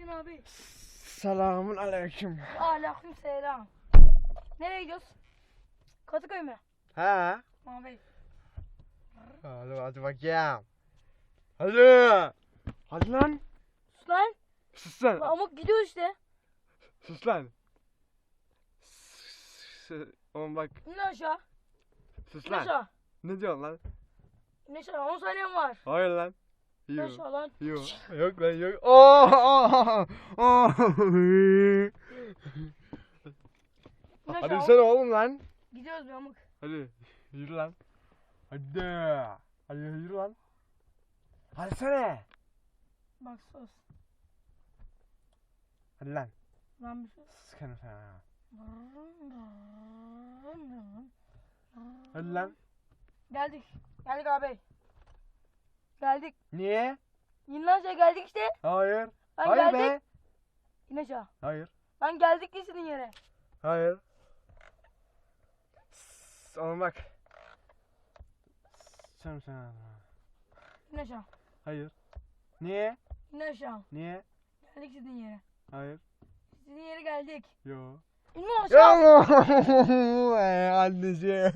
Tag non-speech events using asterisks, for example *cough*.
Erkin abi. Selamun aleyküm. Aleyküm selam. Nereye gidiyoruz? Kadıköy mü? He. Abi. Hadi hadi bakayım. Hadi. Hadi lan. Sus lan. Sus lan. Amık gidiyor işte. Sus lan. Oğlum bak. İn aşağı. Sus lan. aşağı. Ne diyorsun lan? İn aşağı. 10 saniyem var. Hayır lan. Yok. aşağı lan. Yok. Yok lan yok. Oh, oh, oh. Hadi sen oğlum lan. Gidiyoruz be amık. Hadi. Yürü lan. Hadi. Hadi yürü lan. Hadi sene. Bak sus. Hadi lan. Lan bir sus. Sıkarım sana. ha. Hadi lan. Geldik. Geldik abi. Geldik. Niye? İn lan aşağı geldik işte. Hayır. Lan Hayır geldik. be. İn aşağı. Hayır. Lan geldik istediğin yere. Hayır. S- Oğlum bak. Sıkarım sana. İn aşağı. Hayır. Niye? İn aşağı. Niye? Geldik istediğin yere. Hayır. İstediğin yere geldik. Yo. İn aşağı. Ya *laughs* Annesi.